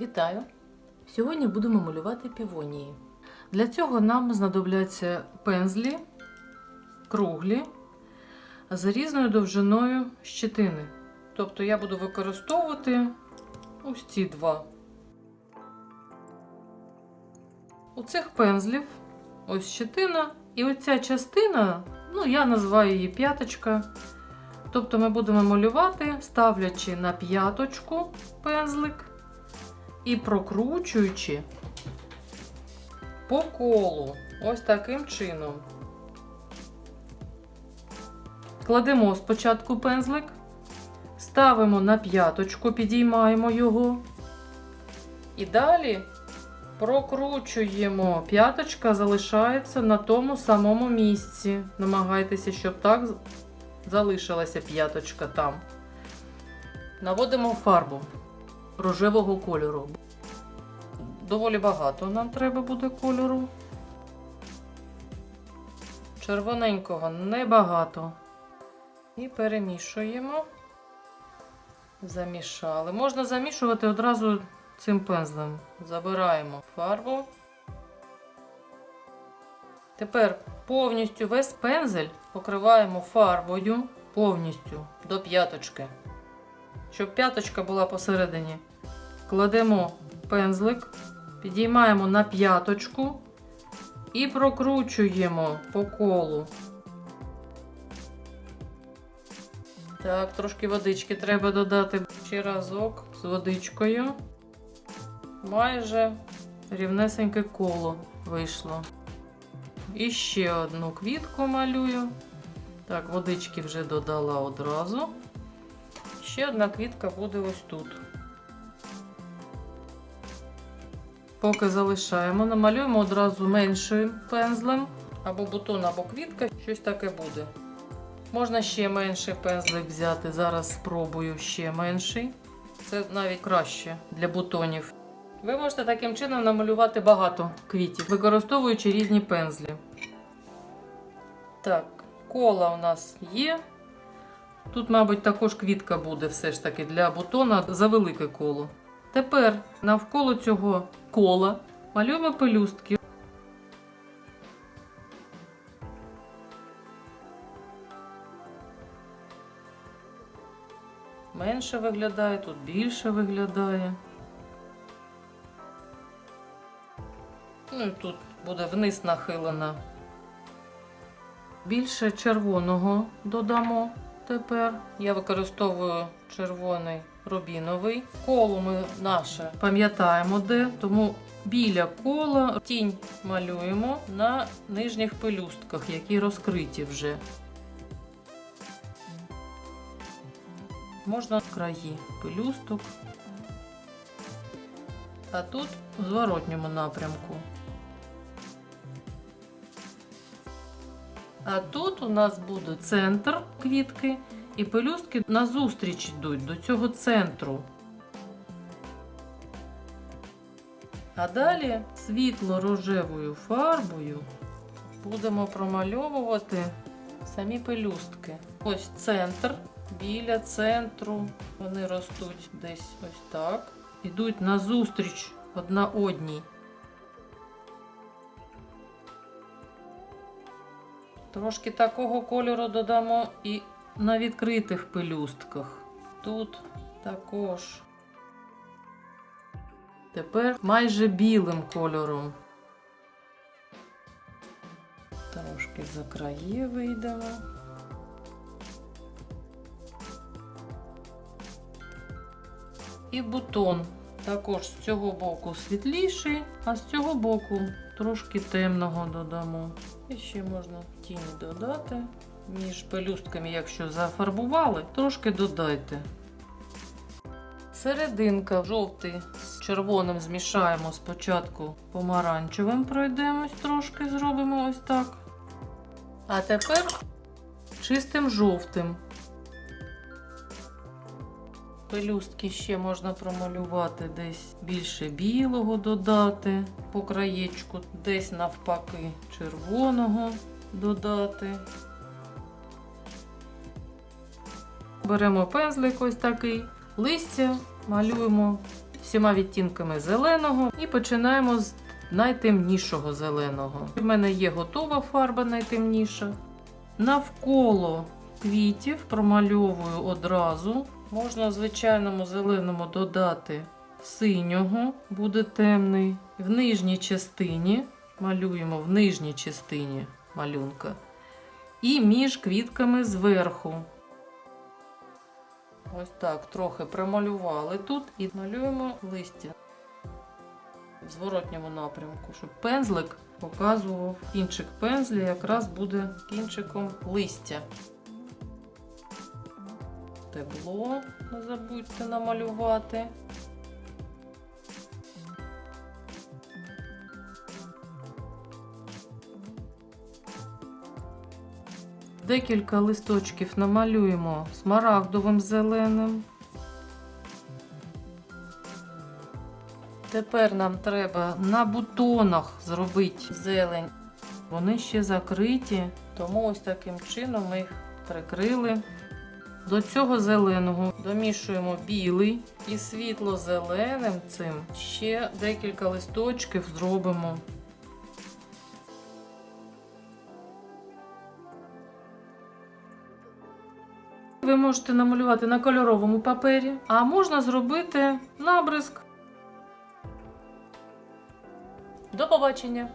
Вітаю! Сьогодні будемо малювати півонії. Для цього нам знадобляться пензлі круглі з різною довжиною щетини. Тобто я буду використовувати ось ці два. У цих пензлів ось щетина, і оця частина, ну я називаю її п'яточка. Тобто ми будемо малювати, ставлячи на п'яточку пензлик і прокручуючи по колу. Ось таким чином. Кладемо спочатку пензлик, ставимо на п'яточку, підіймаємо його. І далі прокручуємо. П'яточка залишається на тому самому місці. Намагайтеся, щоб так залишилася п'яточка там. Наводимо фарбу рожевого кольору. Доволі багато нам треба буде кольору. Червоненького небагато. І перемішуємо. Замішали. Можна замішувати одразу цим пензлем. Забираємо фарбу. Тепер повністю весь пензель покриваємо фарбою повністю до п'яточки. Щоб п'яточка була посередині. Кладемо пензлик, підіймаємо на п'яточку і прокручуємо по колу. Так, трошки водички треба додати ще разок з водичкою. Майже рівнесеньке коло вийшло. І ще одну квітку малюю. Так, водички вже додала одразу. Ще одна квітка буде ось тут. Поки залишаємо, намалюємо одразу меншим пензлем, або бутон, або квітка, щось таке буде. Можна ще менший пензлик взяти. Зараз спробую ще менший. Це навіть краще для бутонів. Ви можете таким чином намалювати багато квітів, використовуючи різні пензлі. Так, кола у нас є. Тут, мабуть, також квітка буде все ж таки для бутона за велике коло. Тепер навколо цього кола малюємо пелюстки. Менше виглядає, тут більше виглядає. Ну і тут буде вниз нахилена. Більше червоного додамо тепер. Я використовую червоний рубіновий. Коло ми наше пам'ятаємо де, тому біля кола тінь малюємо на нижніх пелюстках, які розкриті вже. Можна краї пелюсток. А тут у зворотньому напрямку. А тут у нас буде центр квітки, і пелюстки назустріч йдуть до цього центру. А далі світло-рожевою фарбою будемо промальовувати самі пелюстки. Ось центр, біля центру вони ростуть десь ось так. Ідуть назустріч одна одній. Трошки такого кольору додамо і на відкритих пелюстках. Тут також. Тепер майже білим кольором. Трошки за краї вийдемо. І бутон також з цього боку світліший, а з цього боку трошки темного додамо. І ще можна тіні додати. Між пелюстками, якщо зафарбували, трошки додайте. Серединка жовтий з червоним змішаємо спочатку помаранчевим пройдемось, трошки зробимо ось так. А тепер чистим жовтим. Пелюстки ще можна промалювати десь більше білого додати по краєчку, десь навпаки червоного додати. Беремо пензлик ось такий, листя малюємо всіма відтінками зеленого і починаємо з найтемнішого зеленого. У мене є готова фарба найтемніша. Навколо квітів промальовую одразу. Можна звичайному зеленому додати синього, буде темний. В нижній частині малюємо в нижній частині малюнка. І між квітками зверху. Ось так, трохи промалювали тут і малюємо листя в зворотньому напрямку, щоб пензлик показував кінчик пензля, якраз буде кінчиком листя. Тебло не забудьте намалювати. Декілька листочків намалюємо смарагдовим зеленим. Тепер нам треба на бутонах зробити зелень. Вони ще закриті, тому ось таким чином ми їх прикрили. До цього зеленого домішуємо білий і світло-зеленим цим ще декілька листочків зробимо. Ви можете намалювати на кольоровому папері, а можна зробити набризк. До побачення!